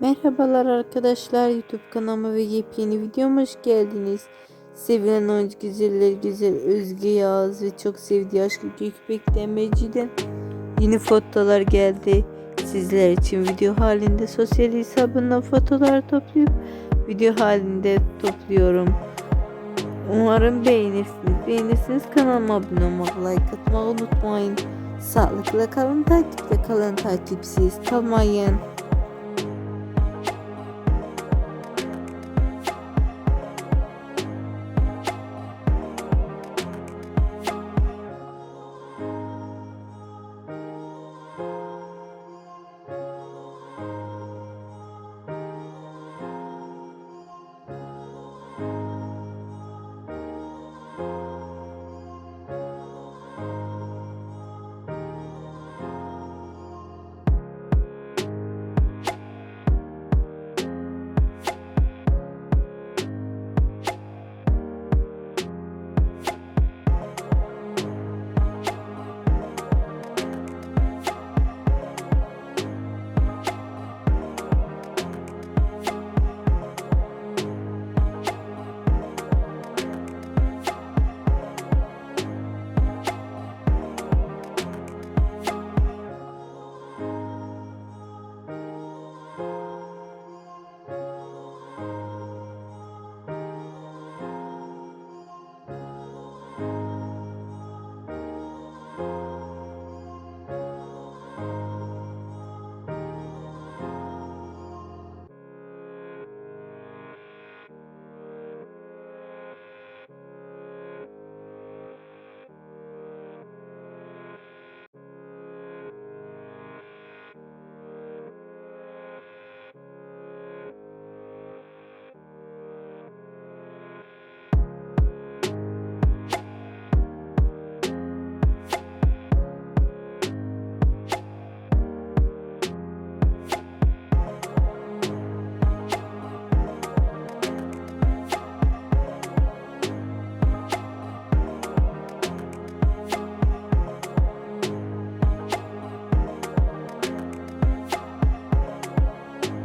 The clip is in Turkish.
Merhabalar arkadaşlar YouTube kanalıma ve yepyeni videoma hoş geldiniz. Sevilen oyuncu güzeller güzel Özge Yağız ve çok sevdiği aşkı Gökbek Demirci'den yeni fotolar geldi. Sizler için video halinde sosyal hesabından fotolar toplayıp video halinde topluyorum. Umarım beğenirsiniz. Beğenirsiniz kanalıma abone olmayı, like atmayı unutmayın. Sağlıkla kalın, takipte kalın, takipsiz kalmayın.